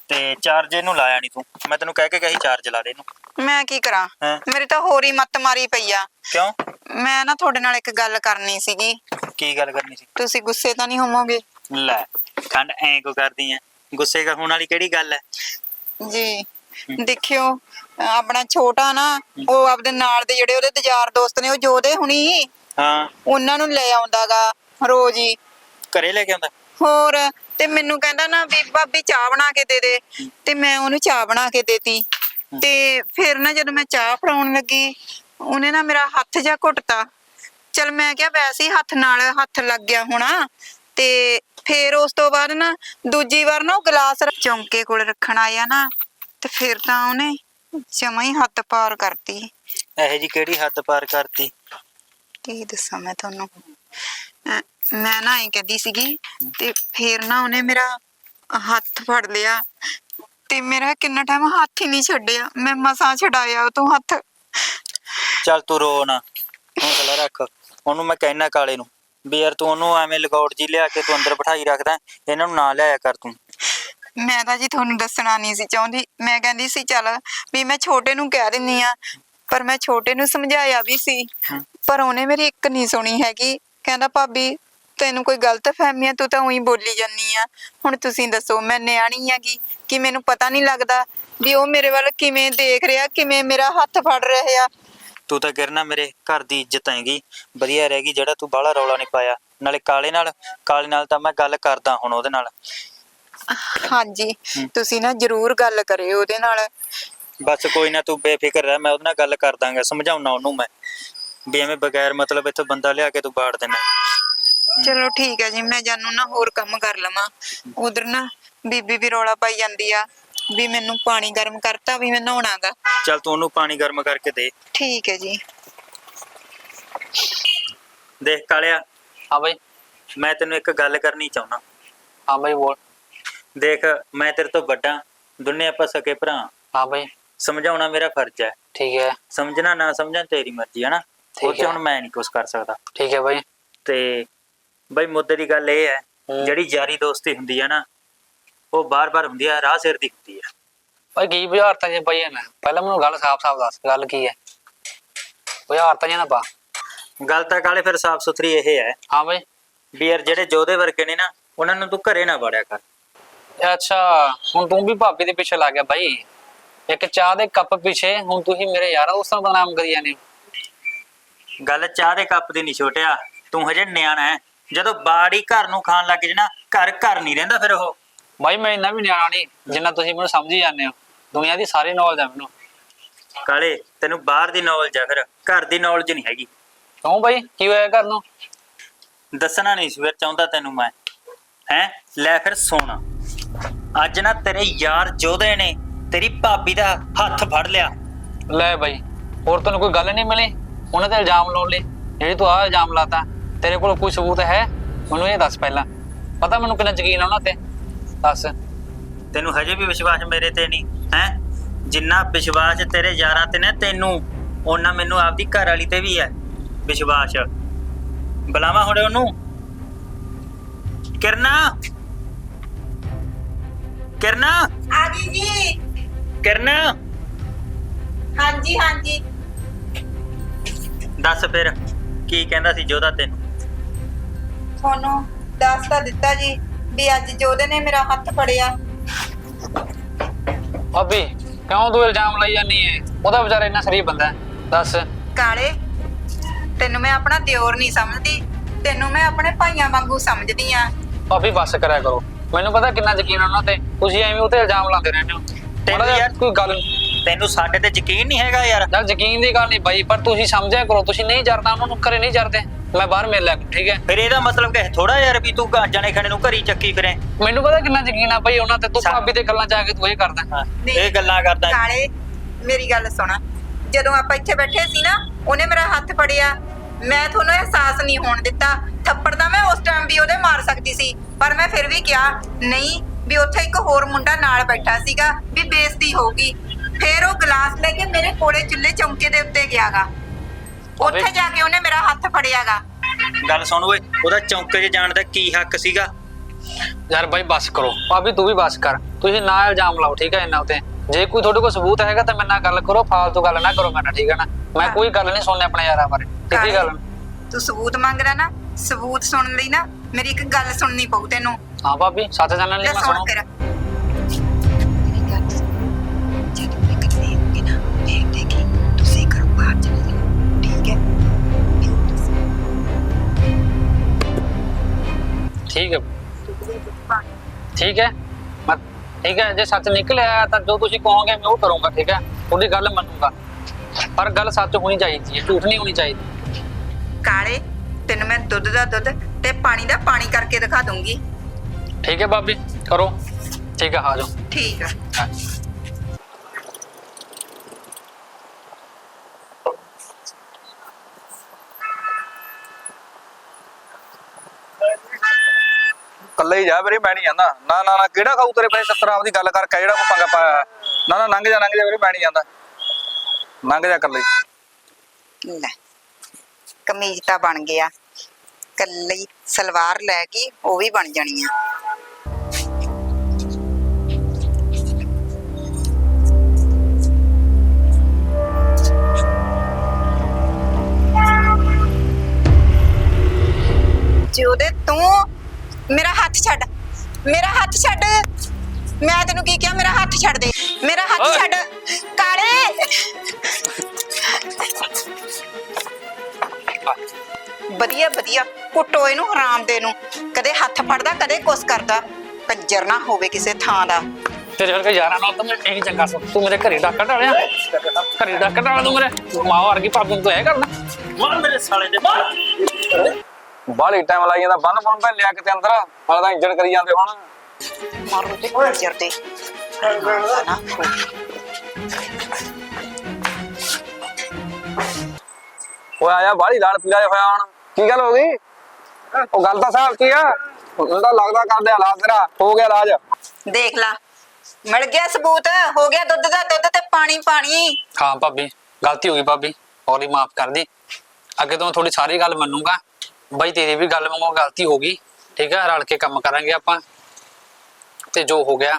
ਤੇ ਚਾਰਜ ਇਹਨੂੰ ਲਾਇਆ ਨਹੀਂ ਤੂੰ। ਮੈਂ ਤੈਨੂੰ ਕਹਿ ਕੇ ਕਹੀ ਚਾਰਜ ਲਾ ਦੇ ਇਹਨੂੰ। ਮੈਂ ਕੀ ਕਰਾਂ? ਹੈਂ? ਮੇਰੀ ਤਾਂ ਹੋਰ ਹੀ ਮੱਤ ਮਾਰੀ ਪਈ ਆ। ਕਿਉਂ? ਮੈਂ ਨਾ ਤੁਹਾਡੇ ਨਾਲ ਇੱਕ ਗੱਲ ਕਰਨੀ ਸੀਗੀ। ਕੀ ਗੱਲ ਕਰਨੀ ਸੀ? ਤੁਸੀਂ ਗੁੱਸੇ ਤਾਂ ਨਹੀਂ ਹੋਵੋਗੇ? ਲੈ ਖੰਡ ਐਂ ਕੋ ਕਰਦੀ ਐ? ਗੁੱਸੇ ਕਰ ਹੋਣ ਵਾਲੀ ਕਿਹੜੀ ਗੱਲ ਐ? ਜੀ ਦੇਖਿਓ ਅਹ ਆਪਣਾ ਛੋਟਾ ਨਾ ਉਹ ਆਪਦੇ ਨਾਲ ਦੇ ਜਿਹੜੇ ਉਹਦੇ ਯਾਰ ਦੋਸਤ ਨੇ ਉਹ ਜੋਦੇ ਹੁਣੀ। ਹਾਂ। ਉਹਨਾਂ ਨੂੰ ਲੈ ਆਉਂਦਾਗਾ ਰੋਜ਼ ਹੀ। ਘਰੇ ਲੈ ਕੇ ਆਉਂਦਾ? ਹੋਰ ਤੇ ਮੈਨੂੰ ਕਹਿੰਦਾ ਨਾ ਵੀ ਭਾਬੀ ਚਾਹ ਬਣਾ ਕੇ ਦੇ ਦੇ। ਤੇ ਮੈਂ ਉਹਨੂੰ ਚਾਹ ਬਣਾ ਕੇ ਦੇਤੀ। ਤੇ ਫਿਰ ਨਾ ਜਦੋਂ ਮੈਂ ਚਾਹ ਫੜਾਉਣ ਲੱਗੀ ਉਹਨੇ ਨਾ ਮੇਰਾ ਹੱਥ ਜਾ ਘੁੱਟਤਾ। ਚਲ ਮੈਂ ਕਿਹਾ ਵੈਸੇ ਹੀ ਹੱਥ ਨਾਲ ਹੱਥ ਲੱਗ ਗਿਆ ਹੋਣਾ। ਤੇ ਫਿਰ ਉਸ ਤੋਂ ਬਾਅਦ ਨਾ ਦੂਜੀ ਵਾਰ ਨਾ ਉਹ ਗਲਾਸ ਚੌਂਕੇ ਕੋਲ ਰੱਖਣ ਆਇਆ ਨਾ ਤੇ ਫਿਰ ਤਾਂ ਉਹਨੇ ਜਮਾਂ ਹੀ ਹੱਦ ਪਾਰ ਕਰਤੀ। ਇਹੋ ਜੀ ਕਿਹੜੀ ਹੱਦ ਪਾਰ ਕਰਤੀ? ਕੀ ਦੱਸਾਂ ਮੈਂ ਤੁਹਾਨੂੰ? ਅਹ ਮੈਂ ਨਾ ਇਹ ਕਹਿੰਦੀ ਸੀਗੀ ਤੇ ਫਿਰ ਨਾ ਉਹਨੇ ਮੇਰਾ ਹੱਥ ਫੜ ਲਿਆ ਤੇ ਮੇਰਾ ਕਿੰਨਾ ਟਾਈਮ ਹੱਥ ਹੀ ਨਹੀਂ ਛੱਡਿਆ। ਮੈਂ ਮਸਾਂ ਛਡਾਇਆ ਉਹ ਤੋਂ ਹੱਥ। ਚੱਲ ਤੂੰ ਰੋ ਨਾ ਹੌਸਲਾ ਰੱਖ। ਉਹਨੂੰ ਮੈਂ ਕਹਿਣਾ ਕਾਲੇ ਨੂੰ ਵੀ ਯਾਰ ਤੂੰ ਉਹਨੂੰ ਐਵੇਂ ਲਗਾਉਟ ਜੀ ਲਿਆ ਕੇ ਤੂੰ ਅੰਦਰ ਬਿਠਾਈ ਰੱਖਦਾ ਇਹਨਾਂ ਨੂੰ ਨਾ ਲਿਆਇਆ ਕਰ ਤੂੰ। ਮੈਂ ਤਾਂ ਜੀ ਤੁਹਾਨੂੰ ਦੱਸਣਾ ਨਹੀਂ ਸੀ ਚਾਹੁੰਦੀ। ਮੈਂ ਕਹਿੰਦੀ ਸੀ ਚੱਲ ਵੀ ਮੈਂ ਛੋਟੇ ਨੂੰ ਕਹਿ ਦਿੰਨੀ ਆ ਪਰ ਮੈਂ ਛੋਟੇ ਨੂੰ ਸਮਝਾਇਆ ਵੀ ਸੀ। ਪਰ ਉਹਨੇ ਮੇਰੀ ਇੱਕ ਨਹੀਂ ਸੁਣੀ ਹੈਗੀ। ਕਹਿੰਦਾ ਭਾਬੀ ਤੈਨੂੰ ਕੋਈ ਗਲਤ ਫਹਿਮੀ ਆ ਤੂੰ ਤਾਂ ਉਹੀ ਬੋਲੀ ਜਾਨੀ ਆ। ਹੁਣ ਤੁਸੀਂ ਦੱਸੋ ਮੈਂ ਨਿਆਣੀ ਆਗੀ ਕਿ ਮੈਨੂੰ ਪਤਾ ਨਹੀਂ ਲੱਗਦਾ ਵੀ ਉਹ ਮੇਰੇ ਵੱਲ ਕਿਵੇਂ ਦੇਖ ਰਿਹਾ ਕਿਵੇਂ ਮੇਰਾ ਹੱਥ ਫੜ ਰਿਹਾ ਤੂੰ ਤਾਂ ਕਿਰਨਾ ਮੇਰੇ ਘਰ ਦੀ ਇੱਜ਼ਤ ਹੈਗੀ। ਵਧੀਆ ਰਹੇਗੀ ਜਿਹੜਾ ਤੂੰ ਬਾਹਲਾ ਰੌਲਾ ਨਹੀਂ ਪਾਇਆ। ਨਾਲੇ ਕਾਲੇ ਨਾਲ ਕਾਲੇ ਨਾਲ ਤਾਂ ਮੈਂ ਗੱਲ ਕਰਦਾ ਹੁਣ ਉਹਦੇ ਨਾਲ। ਹਾਂਜੀ। ਤੁਸੀਂ ਨਾ ਜ਼ਰੂਰ ਗੱਲ ਕਰਿਓ ਉਹਦੇ ਨਾਲ। ਬਸ ਕੋਈ ਨਾ ਤੂੰ ਬੇਫਿਕਰ ਰਹਿ ਮੈਂ ਉਹਦੇ ਨਾਲ ਗੱਲ ਕਰ ਦਾਂਗਾ ਸਮਝਾਉਣਾ ਉਹਨੂੰ ਮੈਂ ਵੀ ਐਵੇਂ ਬਗੈਰ ਮਤਲਬ ਇੱਥੋਂ ਬੰਦਾ ਲਿਆ ਕੇ ਤੂੰ ਬਾੜ ਦੇਣਾ। ਚਲੋ ਠੀਕ ਹੈ ਜੀ ਮੈਂ ਜਾਨੂੰ ਨਾ ਹੋਰ ਕੰਮ ਕਰ ਲਵਾਂ। ਉਧਰ ਨਾ ਬੀਬੀ ਵੀ ਰੋਲਾ ਪਾਈ ਜਾਂਦੀ ਆ ਵੀ ਮੈਨੂੰ ਪਾਣੀ ਗਰਮ ਕਰਤਾ ਵੀ ਮੈਂ ਨਹਾਉਣਾਗਾ। ਚੱਲ ਤੂੰ ਉਹਨੂੰ ਪਾਣੀ ਗਰਮ ਕਰਕੇ ਦੇ। ਠੀਕ ਹੈ ਜੀ। ਦੇਖ ਕਾਲਿਆ ਹਾਂ ਬਈ। ਮੈਂ ਤੈਨੂੰ ਇੱਕ ਗੱਲ ਕਰਨੀ ਚਾਹੁੰਦਾ। ਹਾਂ ਬਈ ਬੋਲ। ਦੇਖ ਮੈਂ ਤੇਰੇ ਤੋਂ ਵੱਡਾ ਦੁਨੇ ਆਪਾਂ ਸਕੇ ਭਰਾ। ਹਾਂ ਬਈ। ਸਮਝਾਉਣਾ ਮੇਰਾ ਫਰਜ਼ ਹੈ। ਠੀਕ ਹੈ। ਸਮਝਣਾ ਨਾ ਸਮਝਣਾ ਤੇਰੀ ਮਰਜ਼ੀ ਹੈ ਨਾ। ਉਹ ਠੀਕ ਹੁਣ ਮੈਂ ਨਹੀਂ ਕੁਝ ਕਰ ਸਕਦਾ। ਠੀਕ ਹੈ ਬਾਈ। ਤੇ ਬਈ ਮੁੱਦੇ ਦੀ ਗੱਲ ਇਹ ਹੈ ਜਿਹੜੀ ਯਾਰੀ ਦੋਸਤੀ ਹੁੰਦੀ ਹੈ ਨਾ ਉਹ ਬਾਰ-ਬਾਰ ਹੁੰਦੀ ਹੈ ਰਾਹ ਸਿਰ ਦੀ ਹੈ। ਬਾਈ ਕੀ ਬੁਝਾਰਤਾਂ ਜੇ ਪਈਆਂ ਨੇ। ਪਹਿਲਾਂ ਮੈਨੂੰ ਗੱਲ ਸਾਫ਼-ਸਾਫ਼ ਦੱਸ ਗੱਲ ਕੀ ਹੈ? ਬੁਝਾਰਤਾਂ ਜੇ ਨਾ ਪਾ। ਗੱਲ ਤਾਂ ਕਾਲੇ ਫਿਰ ਸਾਫ਼ ਸੁਥਰੀ ਇਹ ਹੈ। ਹਾਂ ਬਾਈ। ਵੀ ਯਾਰ ਜਿਹੜੇ ਜੋਧੇ ਵਰਗੇ ਨੇ ਨਾ ਉਹਨਾਂ ਨੂੰ ਤੂੰ ਘਰੇ ਨਾ ਵੜਿਆ ਕਰ। ਅੱਛਾ ਹੁਣ ਤੂੰ ਵੀ ਭਾਬੀ ਦੇ ਪਿੱਛੇ ਲੱਗ ਗਿਆ ਬਾਈ। ਇੱਕ ਚਾਹ ਦੇ ਕੱਪ ਪਿੱਛੇ ਹੁਣ ਤੁਸੀਂ ਮੇਰੇ ਯਾਰਾਂ ਦੋਸਤਾਂ ਦਾ ਨਾਮ ਕਰੀ ਜਾਂਦੇ ਹੋ। ਗੱਲ ਚਾਹ ਦੇ ਕੱਪ ਦੀ ਨਹੀਂ ਛੋਟਿਆ ਤੂੰ ਹਜੇ ਨਿਆਣਾ ਹੈ। ਜਦੋਂ ਬਾੜੀ ਘਰ ਨੂੰ ਖਾਣ ਲੱਗ ਜੇ ਨਾ ਘਰ ਘਰ ਨਹੀਂ ਰਹਿੰਦਾ ਫਿਰ ਉਹ। ਭਾਈ ਮੈਂ ਇੰਨਾ ਵੀ ਨਿਆਣਾ ਨਹੀਂ ਜਿੰਨਾ ਤੁਸੀਂ ਮੈਨੂੰ ਸਮਝੀ ਜਾਂਦੇ ਹੋ। ਦੁਨੀਆ ਦੀ ਸਾਰੀ ਨੌਲੇਜ ਹੈ ਮੈਨੂੰ। ਕਾਲੇ ਤੈਨੂੰ ਬਾਹਰ ਦੀ ਨੌਲੇਜ ਆ ਫਿਰ ਘਰ ਦੀ ਨੌਲੇਜ ਨਹੀਂ ਹੈਗੀ। ਕਿਉਂ ਭਾਈ ਕੀ ਹੋਇਆ ਘਰ ਨੂੰ? ਦੱਸਣਾ ਨਹੀਂ ਸੀ ਫਿਰ ਚਾਹੁੰਦਾ ਤੈਨੂੰ ਮੈਂ। ਹੈ? ਲੈ ਫਿਰ ਸੁਣ ਅੱਜ ਨਾ ਤੇਰੇ ਯਾਰ ਜੋਧੇ ਨੇ ਤੇਰੀ ਭਾਬੀ ਦਾ ਹੱਥ ਫੜ ਲਿਆ। ਲੈ ਭਾਈ ਹੋਰ ਤੈਨੂੰ ਕੋਈ ਗੱਲ ਨਹੀਂ ਮਿਲੀ? ਉਹਨਾਂ ਤੇ ਇਲਜ਼ਾਮ ਲਾਉਣ ਲਈ। ਜਿਹੜੀ ਤੂੰ ਆਹ ਇਲਜ਼ਾਮ ਲਾਤਾ ਤੇਰੇ ਕੋਲ ਕੋਈ ਸਬੂਤ ਹੈ? ਮੈਨੂੰ ਇਹ ਦੱਸ ਪਹਿਲਾਂ। ਪਤਾ ਮੈਨੂੰ ਕਿੰਨਾ ਯਕੀਨ ਆ ਉਹਨਾਂ ਤੇ? ਦੱਸ। ਤੈਨੂੰ ਹਜੇ ਵੀ ਵਿਸ਼ਵਾਸ ਮੇਰੇ ਤੇ ਨਹੀਂ ਹੈ? ਜਿੰਨਾ ਵਿਸ਼ਵਾਸ ਤੇਰੇ ਯਾਰਾਂ ਤੇ ਨੇ ਤੈਨੂੰ। ਉਹਨਾਂ ਮੈਨੂੰ ਆਪਦੀ ਘਰ ਵਾਲੀ ਤੇ ਵੀ ਹੈ ਵਿਸ਼ਵਾਸ। ਬੁਲਾਵਾ ਹੁਣ ਉਹਨੂੰ। ਕਿਰਨਾ? ਕਿਰਨਾ? ਆ ਗਈ ਜੀ। ਕਿਰਨਾ? ਹਾਂਜੀ ਹਾਂਜੀ। ਦੱਸ ਫਿਰ ਕੀ ਕਹਿੰਦਾ ਸੀ ਜੋਧਾ ਤੈਨੂੰ? ਤੁਹਾਨੂੰ ਦੱਸ ਤਾਂ ਦਿੱਤਾ ਜੀ ਵੀ ਅੱਜ ਜੋਦੇ ਨੇ ਮੇਰਾ ਹੱਥ ਫੜਿਆ। ਭਾਬੀ ਕਿਉਂ ਤੂੰ ਇਲਜ਼ਾਮ ਲਾਈ ਜਾਂਦੀ ਹੈ ਉਹਦਾ ਵਿਚਾਰਾ ਇੰਨਾ ਸ਼ਰੀਫ ਬੰਦਾ ਹੈ। ਦੱਸ। ਕਾਲੇ ਤੈਨੂੰ ਮੈਂ ਆਪਣਾ ਦਿਓਰ ਨਹੀਂ ਸਮਝਦੀ ਤੈਨੂੰ ਮੈਂ ਆਪਣੇ ਭਾਈਆਂ ਵਾਂਗੂ ਸਮਝਦੀ ਆ। ਭਾਬੀ ਬੱਸ ਕਰਿਆ ਕਰੋ। ਮੈਨੂੰ ਪਤਾ ਕਿੰਨਾ ਯਕੀਨ ਆ ਉਹਨਾਂ ਤੇ। ਤੁਸੀਂ ਐਵੇਂ ਉਹ ਤੇ ਇਲਜ਼ਾਮ ਲਾਉਂਦੇ ਰਹਿੰਦੇ ਹੋ। ਤੈਨੂੰ ਯਾਰ- ਕੋਈ ਗੱਲ ਤੈਨੂੰ ਸਾਡੇ ਤੇ ਯਕੀਨ ਨਹੀਂ ਹੈਗਾ ਯਾਰ। ਯਾਰ ਯਕੀਨ ਦੀ ਗੱਲ ਨਹੀਂ ਬਾਈ ਪਰ ਤੁਸੀਂ ਸਮਝਿਆ ਕਰੋ ਤੁਸੀਂ ਨਹੀਂ ਜਰਦਾ ਉਹਨਾਂ ਨੂੰ ਘਰੇ ਨਹੀਂ ਜਰਦੇ। ਮੈਂ ਬਾਹਰ ਮਿਲ ਲਿਆ ਠੀਕ ਹੈ? ਫਿਰ ਇਹਦਾ ਮਤਲਬ ਕਿ ਥੋੜਾ ਯਾਰ ਵੀ ਤੂੰ ਘਰ ਜਾਣੇ ਖਾਣੇ ਨੂੰ ਘਰੀ ਚੱਕੀ ਫਿਰੇ। ਮੈਨੂੰ ਪਤਾ ਕਿੰਨਾ ਯਕੀਨ ਆ ਬਾਈ ਉਹਨਾਂ ਤੇ। ਤੂੰ ਭਾਬੀ ਦੇ ਗੱਲਾਂ ਜਾ ਕੇ ਤੂੰ ਇਹ ਕਰਦਾ। ਇਹ ਗੱਲਾਂ ਕਰਦਾ। ਕਾਲੇ ਮੇਰੀ ਗੱਲ ਸੁਣ। ਜਦੋਂ ਆਪਾਂ ਇੱਥੇ ਬੈਠੇ ਸੀ ਨਾ ਉਹਨੇ ਮੇਰਾ ਹੱਥ ਫੜਿਆ। ਮੈਂ ਤੁਹਾਨੂੰ ਅਹਿਸਾਸ ਨਹੀਂ ਹੋਣ ਦਿੱਤਾ। ਥੱਪੜ ਤਾਂ ਮੈਂ ਉਸ ਟਾਈਮ ਵੀ ਉਹਦੇ ਮਾਰ ਸਕਦੀ ਸੀ। ਪਰ ਮੈਂ ਫਿਰ ਵੀ ਕਿਹਾ ਨਹੀਂ ਵੀ ਉੱਥੇ ਇੱਕ ਹੋਰ ਮੁੰਡਾ ਨਾਲ ਬੈਠਾ ਸੀਗਾ ਵੀ ਬੇਇੱਜ਼ਤੀ ਹੋਊਗੀ ਫਿਰ ਉਹ ਗਲਾਸ ਲੈ ਕੇ ਮੇਰੇ ਕੋਲੇ ਚੁੱਲ੍ਹੇ ਚੌਂਕੇ ਦੇ ਉੱਤੇ ਗਿਆਗਾ। ਉੱਥੇ ਜਾ ਕੇ ਉਹਨੇ ਮੇਰਾ ਹੱਥ ਫੜਿਆਗਾ। ਗੱਲ ਸੁਣ ਓਏ ਉਹਦਾ ਚੌਂਕੇ 'ਚ ਜਾਣ ਦਾ ਕੀ ਹੱਕ ਸੀਗਾ? ਯਾਰ ਬਾਈ ਬੱਸ ਕਰੋ। ਭਾਬੀ ਤੂੰ ਵੀ ਬੱਸ ਕਰ। ਤੁਸੀਂ ਨਾ ਇਲਜ਼ਾਮ ਲਾਓ ਠੀਕ ਹੈ ਇਹਨਾਂ ਉਤੇ। ਜੇ ਕੋਈ ਤੁਹਾਡੇ ਕੋਲ ਸਬੂਤ ਹੈਗਾ ਤਾਂ ਮੇਰੇ ਨਾਲ ਗੱਲ ਕਰੋ ਫਾਲਤੂ ਗੱਲ ਨਾ ਕਰੋ ਮੇਰੇ ਨਾਲ ਠੀਕ ਹੈ ਨਾ? ਮੈਂ ਕੋਈ ਗੱਲ ਨਹੀਂ ਸੁਣਨੀ ਆਪਣੇ ਯਾਰਾਂ ਬਾਰੇ। ਸਿੱਧੀ ਗੱਲ। ਤੂੰ ਸਬੂਤ ਮੰਗ ਰਿਹਾ ਨਾ ਸਬੂਤ ਸੁਣਨ ਲਈ ਨਾ ਮੇਰੀ ਇੱਕ ਗੱਲ ਸੁਣਨੀ ਪਊ ਤੈਨੂੰ। ਹਾਂ ਭਾਬੀ ਸੱਚ ਜਾਣਨ ਲਈ ਲੈ ਮੈਂ ਸੁਣ ਸੁਣੂ ਫਿਰ ਮੇਰੀ ਗੱਲ ਸੁਣ ਜਦ ਮੈਂ ਇਕੱਲੇ ਹੋਗੇ ਨਾ ਦੇਖ ਦੇਖੀ ਤੁਸੀਂ ਘਰੋਂ ਬਾਹਰ ਚਲੇ ਜਾਓ ਠੀਕ ਹੈ ਠੀਕ ਹੈ ਠੀਕ ਹੈ ਮੈਂ ਠੀਕ ਹੈ ਜੇ ਸੱਚ ਨਿਕਲਿਆ ਤਾਂ ਜੋ ਤੁਸੀਂ ਕਹੋਗੇ ਮੈਂ ਉਹ ਕਰੂੰਗਾ ਠੀਕ ਹੈ ਤੁਹਾਡੀ ਗੱਲ ਮੰਨੂਗਾ ਪਰ ਗੱਲ ਸੱਚ ਹੋਣੀ ਚਾਹੀਦੀ ਹੈ ਝੂਠ ਨਹੀਂ ਹੋਣੀ ਚਾਹੀਦੀ ਕਾਲੇ ਤੈਨੂੰ ਮੈਂ ਦੁੱਧ ਦਾ ਦੁੱਧ ਤੇ ਪਾਣੀ ਦਾ ਪਾਣੀ ਕਰਕੇ ਦਿਖਾ ਦੂੰਗੀ ਠੀਕ ਹੈ ਭਾਬੀ ਕਰੋ। ਠੀਕ ਹੈ ਆ ਜਾਓ। ਠੀਕ ਆ। ਕੱਲੇ ਹੀ ਜਾ ਵੀਰੇ ਮੈਂ ਨਹੀਂ ਜਾਂਦਾ। ਨਾ ਨਾ ਨਾ ਕਿਹੜਾ ਖਾਊ ਤੇਰੇ ਪੈਸੇ 70 ਆਪਦੀ ਗੱਲ ਕਰਕੇ ਜਿਹੜਾ ਕੋ ਪੰਗਾ ਪਾਇਆ। ਨਾ ਨਾ ਲੰਘ ਜਾ ਲੰਘ ਜਾ ਵੀਰੇ ਮੈਂ ਨਹੀਂ ਜਾਂਦਾ। ਲੰਘ ਜਾ ਕੱਲੇ ਹੀ। ਲੈ ਕਮੀਜ਼ ਤਾਂ ਬਣ ਗਿਆ। ਕੱਲੀ ਸਲਵਾਰ ਲੈ ਕੇ ਉਹ ਵੀ ਬਣ ਜਾਣੀ ਆ। ਜਿਉਦੇ ਤੂੰ ਮੇਰਾ ਹੱਥ ਛੱਡ। ਮੇਰਾ ਹੱਥ ਛੱਡ। ਮੈਂ ਤੈਨੂੰ ਕੀ ਕਿਹਾ? ਮੇਰਾ ਹੱਥ ਛੱਡ ਦੇ। ਮੇਰਾ ਹੱਥ। ਛੱਡ। ਕਾਲੇ! ਵਧੀਆ ਵਧੀਆ। ਕੁੱਟੋ ਇਹਨੂੰ ਹਰਾਮ ਦੇ ਨੂੰ ਕਦੇ ਹੱਥ ਫੜਦਾ ਕਦੇ ਕੁਛ ਕਰਦਾ। ਕੰਜਰ ਨਾ ਹੋਵੇ ਕਿਸੇ ਥਾਂ ਦਾ। ਤੇਰੇ ਵਰਗੇ ਯਾਰਾਂ ਨਾਲ ਤਾਂ ਮੈਂ ਇਹੀ ਚੰਗਾ ਸੋ ਤੂੰ ਮੇਰੇ ਘਰੇ ਡਾਕਾ ਢਾਲਿਆ? ਘਰੇ ਡਾਕਾ ਢਾਲਿਆ ਤੂੰ ਮੇਰੇ। ਮਾਂ ਵਰਗੀ ਭਾਬੀ ਨੂੰ ਤੂੰ ਇਹ ਕਰਨਾ। ਮਾਰ ਮੇਰੇ ਸਾਲੇ ਦੇ ਮਾਰ। ਬਾਹਲੀ ਟਾਈਮ ਲਾਈ ਜਾਂਦਾ ਬੰਨ ਬੰਨ ਪੈ ਲਿਆ ਕਿਤੇ ਅੰਦਰ ਹਾਲੇ ਤਾਂ ਇੰਜਣ ਕਰੀ ਜਾਂਦੇ ਹੁਣ। ਮਾਰੋ ਤੇ ਕੰਜਰ ਤੇ ਨਾ ਓਏ ਆਇਆ ਬਾਹਲੀ ਲਾਲ ਪੀਲਾ ਜਿਹਾ ਹੋਇਆ ਹੁਣ। ਕੀ ਗੱਲ ਹੋ ਗਈ? ਉਹ ਗੱਲ ਤਾਂ ਸਾਹਿਬ ਕੀ ਆ? ਤਾਂ ਲੱਗਦਾ ਕਰਦੇ ਹਾਲਾਤ ਤੇਰਾ। ਹੋ ਗਿਆ ਇਲਾਜ। ਦੇਖ ਲਾ ਮਿਲ ਗਿਆ ਸਬੂਤ ਹੋ ਗਿਆ ਦੁੱਧ ਦਾ ਦੁੱਧ ਤੇ ਪਾਣੀ ਪਾਣੀ। ਹਾਂ ਭਾਬੀ ਗਲਤੀ ਹੋ ਗਈ ਭਾਬੀ। ਹੌਲੀ ਮਾਫ ਕਰ ਦੀ। ਅੱਗੇ ਤੋਂ ਮੈਂ ਤੁਹਾਡੀ ਸਾਰੀ ਗੱਲ ਮੰਨੂਗਾ। ਬਾਈ ਤੇਰੀ ਵੀ ਗੱਲ ਮੰਗੋ ਗਲਤੀ ਹੋ ਗਈ ਠੀਕ ਹੈ ਰਲ ਕੇ ਕੰਮ ਕਰਾਂਗੇ ਆਪਾਂ ਤੇ ਜੋ ਹੋ ਗਿਆ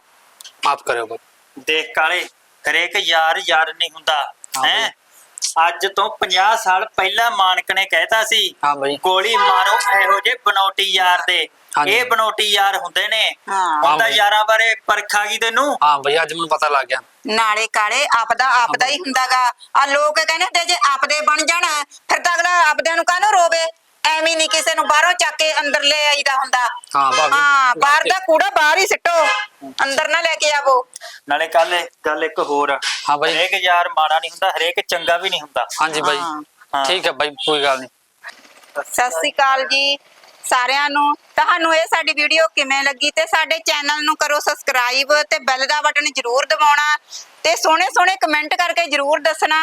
ਮਾਫ ਕਰਿਓ ਬਾਈ। ਦੇਖ ਕਾਲੇ ਹਰੇਕ ਯਾਰ ਯਾਰ ਨਹੀਂ ਹੁੰਦਾ ਹਾਂ ਹੈ? ਅੱਜ ਤੋਂ 50 ਸਾਲ ਪਹਿਲਾਂ ਮਾਨਕ ਨੇ ਕਹਿਤਾ ਸੀ ਹਾਂ ਬਾਈ। ਗੋਲੀ ਮਾਰੋ ਇਹੋ ਜੇ ਬਨੌਟੀ ਯਾਰ ਦੇ। ਹਾਂਜੀ। ਇਹ ਬਨੌਟੀ ਯਾਰ ਹੁੰਦੇ ਨੇ। ਹਾਂ। ਤਾਂ ਬਾਈ। ਯਾਰਾਂ ਬਾਰੇ ਪਰਖ ਗਈ ਤੈਨੂੰ? ਹਾਂ ਬਾਈ ਅੱਜ ਮੈਨੂੰ ਪਤਾ ਲੱਗ ਗਿਆ। ਨਾਲੇ ਕਾਲੇ ਆਪਦਾ ਆਪਦਾ ਹੀ ਹੁੰਦਾਗਾ। ਆ ਲੋਕ ਕਹਿੰਦੇ ਹੁੰਦੇ ਜੇ ਆਪਦੇ ਬਣ ਜਾਣ ਫਿਰ ਤਾਂ ਅਗਲਾ ਆਪਦਿਆਂ ਨੂੰ ਕਾਹਨੂੰ ਰੋਵੇ? ਐਵੇਂ ਨਹੀਂ ਕਿਸੇ ਨੂੰ ਬਾਹਰੋਂ ਚੱਕ ਕੇ ਅੰਦਰ ਲੈ ਆਈਦਾ ਹੁੰਦਾ। ਹਾਂ ਭਾਬੀ ਹਾਂ ਬਾਹਰ ਦਾ ਕੂੜਾ ਬਾਹਰ ਹੀ ਸਿੱਟੋ। ਅੰਦਰ ਨਾ ਲੈ ਕੇ ਆਵੋ। ਨਾਲੇ ਕੱਲ ਗੱਲ ਇੱਕ ਹੋਰ। ਆ। ਹਾਂ ਬਾਈ। ਹਰੇਕ ਯਾਰ ਮਾੜਾ ਨਹੀਂ ਹੁੰਦਾ ਹਰੇਕ ਚੰਗਾ ਵੀ ਨਹੀਂ ਹੁੰਦਾ। ਹਾਂਜੀ ਬਾਈ। ਹਾਂ। ਠੀਕ ਹੈ ਬਾਈ ਕੋਈ ਗੱਲ ਨਹੀਂ ਸਤਿ ਸ੍ਰੀ ਅਕਾਲ ਜੀ ਸਾਰਿਆਂ ਨੂੰ। ਤੁਹਾਨੂੰ ਇਹ ਸਾਡੀ ਵੀਡੀਓ ਕਿਵੇਂ ਲੱਗੀ ਤੇ ਸਾਡੇ ਚੈਨਲ ਨੂੰ ਕਰੋ ਸਬਸਕ੍ਰਾਈਬ ਤੇ ਬੈਲ ਦਾ ਬਟਨ ਜ਼ਰੂਰ ਦਬਾਉਣਾ ਤੇ ਸੋਹਣੇ ਸੋਹਣੇ ਕਮੈਂਟ ਕਰਕੇ ਜ਼ਰੂਰ ਦੱਸਣਾ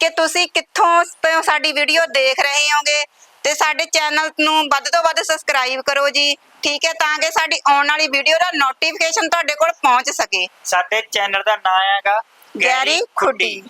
ਕਿ ਤੁਸੀਂ ਕਿੱਥੋਂ ਤੋਂ ਸਾਡੀ ਵੀਡੀਓ ਦੇਖ ਰਹੇ ਹੋਗੇ। ਤੇ ਸਾਡੇ ਚੈਨਲ ਨੂੰ ਵੱਧ ਤੋਂ ਵੱਧ ਸਬਸਕ੍ਰਾਈਬ ਕਰੋ ਜੀ। ਠੀਕ ਹੈ ਤਾਂ ਕਿ ਸਾਡੀ ਆਉਣ ਵਾਲੀ ਵੀਡੀਓ ਦਾ ਨੋਟੀਫਿਕੇਸ਼ਨ ਤੁਹਾਡੇ ਕੋਲ ਪਹੁੰਚ ਸਕੇ। ਸਾਡੇ ਚੈਨਲ ਦਾ ਨਾਮ ਹੈਗਾ ਗੈਰੀ ਖੁੱਡੀ।